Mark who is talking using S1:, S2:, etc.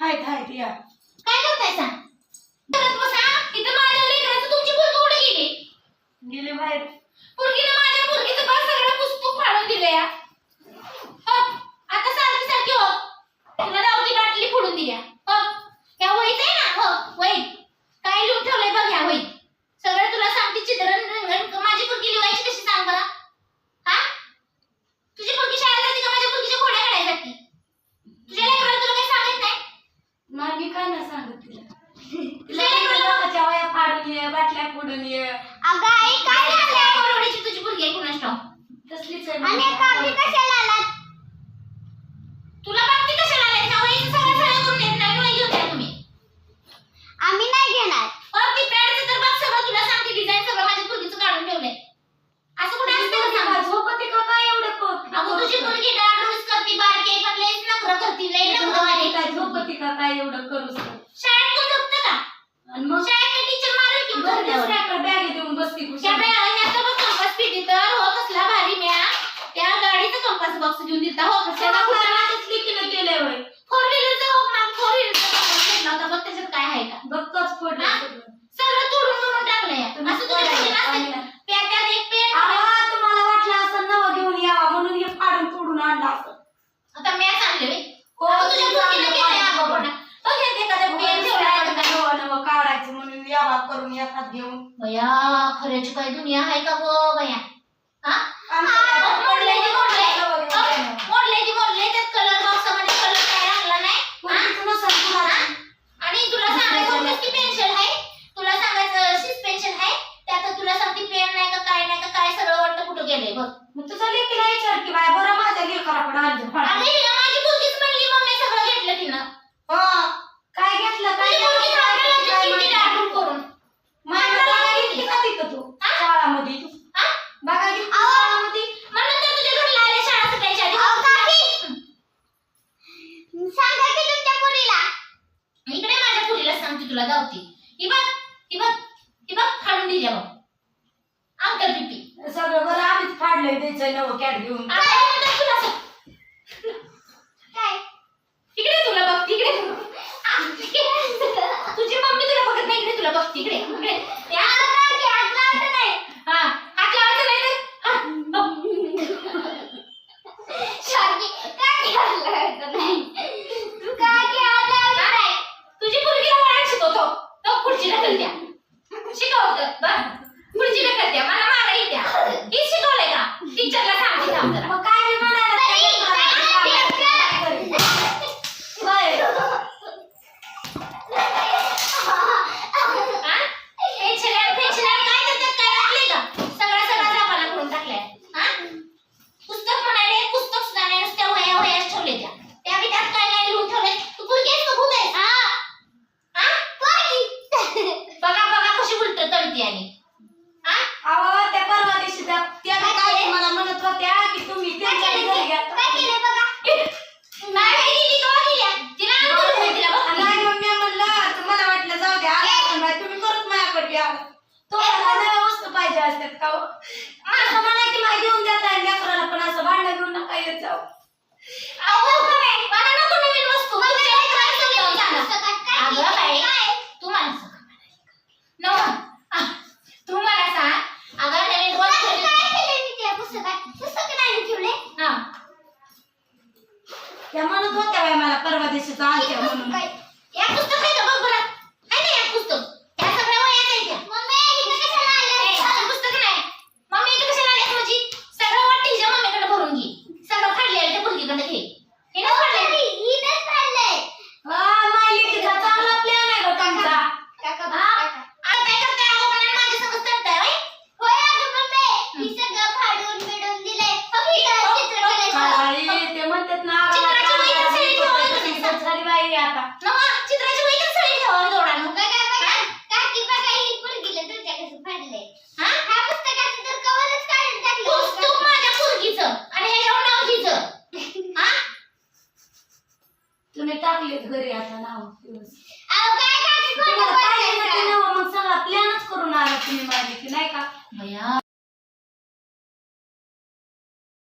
S1: हायत हायत या
S2: काय करताय सांग घरात बसा इथं माझ्या लेकराचं तुमची पोरगी कुठे गेली?
S1: गेले बाहेर.
S2: पोरगीनं माझ्या पोरगीचं बस सगळं पुस्तक फाडून दिलं या हो, आता सारखी सारखी हो तुला रावती बाटली फोडून दिल्या हो या वहीत आहे ना हो वहीत काय लिहून ठेवलंय बघ या वहीत सगळं तुला सांगते चित्रण रंगण माझी पोरगी लिवायची कशी सांग बरं हा तुझी पोरगी शाळेत जाते का माझ्या पोरगीच्या घोड्या काढायला जाते तुझ्या लेकराला तुला काही सांगत नाही
S1: मामी काय ना सांगत तिला तिला काय लोकांच्या वया फाडून ये बाटल्या फोडून ये
S2: अगं आई काय झालं परवडीची तुझी पोरगी आहे कुणास ठाऊक
S1: तसलीच आहे
S2: आणि
S1: माझी.
S2: काकी कशाला आलात? तुला बाबती कशाला आलात का वहीचं सगळं सगळं करून येत नाही वही घेऊन या तुम्ही.
S3: आम्ही नाही घेणार.
S2: अहो ती पॅडचं तर बघ सगळं तुला सांगते डिझाईन सगळं माझ्या पोरगीचं काढून ठेवलंय. असं कुठं असतं का सांग?
S1: का झोपते का काय एवढं को-
S2: अगं तुझी मुलगी करती बारकी आहे, पण लयच नखरं करती लय नखरं वाली.
S1: काय झोपते का काय एवढं करूस.
S2: शाळेत कोण झोपतं का?
S1: आणि मग?
S2: शाळेत टीचर मारेल की
S1: बॅग देऊन बसती कुशाला.
S2: बाया- ह्याचा बघ कंपास पेटी तर हो कसला भारी म्या त्या गाडीचा कंपास बॉक्स घेऊन दिलता हो
S1: त्याला लिखीनं केलंय होय.
S2: फोर व्हीलरचा हो फोर व्हीलरचा कंपास घेतला होता. बघ त्याच्यात काय आहे का?
S1: बघतोच फोडलं? सगळं.
S2: तोडून तोडून टाकलंय. असं त्यात एक पेन
S1: तुम्हाला वाटलं असं नवं घेऊन यावा म्हणून हे फाडून तोडून आणलं असं.
S2: आता मॅच आणले रे
S1: हो,
S2: तुझ्या पोरगीनं केलंय
S1: पोरगीनं
S2: अगं पण. बघ हे एखादं पेन ठेवलाय. का काय?
S1: नवं नवं काढायचं म्हणून यावा करून घेऊन.
S2: बया खऱ्याची काय दुनिया आहे का गो बया हा?
S1: आमच्या
S2: हा,
S1: घरात
S2: मोडलंय की मोडलंय
S1: नवं घेऊन
S2: अहो,
S1: येणार.
S2: मोडलंय की मोडलंय त्यात कलर बॉक्समध्ये कलर काय लागला नाही हा?
S1: पोरीचं नसेल कुणाचं.
S2: आणि तुला सांगायचं होतं की पेन्शन आहे तुला सांगायचं सस्पेन्शन आहे त्यात तुला सांगते पेन नाही का काय नाही का काय सगळं वाटतं कुठं गेलंय बघ
S1: मग तुझं लेकीला विचार की बाय बरं माझ्या लेकराकडे आणलं फाडून.
S2: अरे माझी मुलगीच म्हणली मम्मी सगळं घेतलं तिनं
S1: हो, काय घेतलं काय
S2: तुझी मुलगी
S1: घेतलं,
S2: थांबलेली होती
S1: काय
S2: किती
S1: माहिती.
S2: डाटून करून
S1: माझ्या बघा घेतली का तिथं तू
S2: हा?
S1: शाळामध्ये
S2: हा?
S1: बघा घेतली शाळामध्ये
S2: म्हणून तर तुझ्या घरला आले शाळा सुटायच्या आधी.
S3: अहो, काकी. सांगा की तुमच्या पुरीला.
S2: इकडे माझ्या पुरीला सांगते तुला गावती ही बघ ही बघ ही बघ फाडून दिल्या बघ. अंकल पिपी.
S1: सगळं बरं आम्हीच फाडलंय द्यायचं नवं कॅट घेऊन
S2: आता म्हणतात तुला असं.
S3: काय
S2: इकडे तुला बघ इकडे तुझी मम्मी तुला बघत हा हात लावायचा नाही तर?
S3: नाही. तू
S2: तुझी मुलगीला वळण शिकवतो. तो खुर्ची ढकल द्या शिकवतं बघ खुर्ची ढकल द्या मला मारा येत्या हे शिकवलंय का टीचरला सांगते थांब जरा
S1: मग काय बी म्हणायला
S3: बाई,
S1: काय
S3: बाई,
S1: करेल? होय.
S2: हा? पेन्शिल पेन्शिल काय करतात काय टाकलंय का सगळा सगळा जापाला करून टाकलाय हा पुस्तक म्हणाले पुस्तक सुद्धा नाही नुसत्या वया वया ठेवले त्या त्या बी त्यात काय काय लिहून ठेवले तू पुरगी आहेस का भूत आहेस हा बघा बघा कशी उलट तळती आणि हा
S1: अहो, त्या परवा दिवशी त्या त्या बी काय मला म्हणत होत्या की तुम्ही त्यांच्या घरी घ्या.
S3: काय केलं बघा
S2: नाही गेली का गेल्या तिला आणून दे, तिला बघ
S1: नाही मग मी म्हणलं तुम्हाला वाटलं जाऊ द्या आला असेल बाई, तुम्ही करत माझ्याकडे बी आला तुम्हाला नव्या वस्तू पाहिजे असतात का हो? असं म्हणा की मला घेऊन देता येईल लेकराला पण असं भांडण घेऊन नका येत जाऊ.
S2: अहो, मला नको नवीन वस्तू. तुमच्या लेकराला समजावून सांगा. अगं बाई, तू मला सांग. नवा, आ, तू मला सांग अगं नवीन वस्तू
S3: काय केलं मी त्या पुस्तकात पुस्तक नाही ठेवले
S2: हा
S1: त्या म्हणत होत्या बाई मला परवा दिवशीच आणत्या म्हणून
S3: काय
S2: या पुस्तक आहे का बघ बरं आहे ना या पुस्तक त्या सगळ्या वह्या आहेत त्या
S3: मम्मी इथं कशाला
S2: ए,
S3: आलं
S2: असं पुस्तक नाही मम्मी इथं कशाला आल्यास माझी सगळं वाट तिच्या मम्मीकडे भरून घे सगळं फाडलेलं त्या मुलगीकडे घे हे ना फाडलेलं
S3: इथंच काढलंय
S1: हा, माझ्या लेकीचा चांगला प्लॅन आहे बघ आमचा
S3: काका
S2: हा? आता काय करताय अगं पण माझ्या संग तंटाय होय?
S3: होय अगं मम्मी ही सगळं फाडून बिडून दिलंय हो इथं चित्र केलंय
S1: बाई, ते म्हणतात ना
S2: चित्राची वही तर सगळी ठेवायला
S1: आम्हाला
S2: दिसतात.
S1: झाली बाई आता
S2: नवा, चित्राची वही तर सगळी ठेवावी जोडानं.
S3: बघा बघा काकी बघा ही पोरगीला तुमच्या कसं फाडलंय
S2: हा?
S3: हा पुस्तकाचं तर कवरच काढून टाकलं
S2: पुस्तक माझ्या पोरगीचं आणि ह्याच्यावर नाव हिचं. हा?
S1: तुम्ही टाकलेत घरी आता नाव दिवस
S3: अहो काय काकी खोटं
S1: तुम्हाला पाहिजे
S3: बोलताय
S1: ना
S3: का?
S1: ते नाव, मग सगळा प्लॅनच करून आला तुम्ही
S2: बया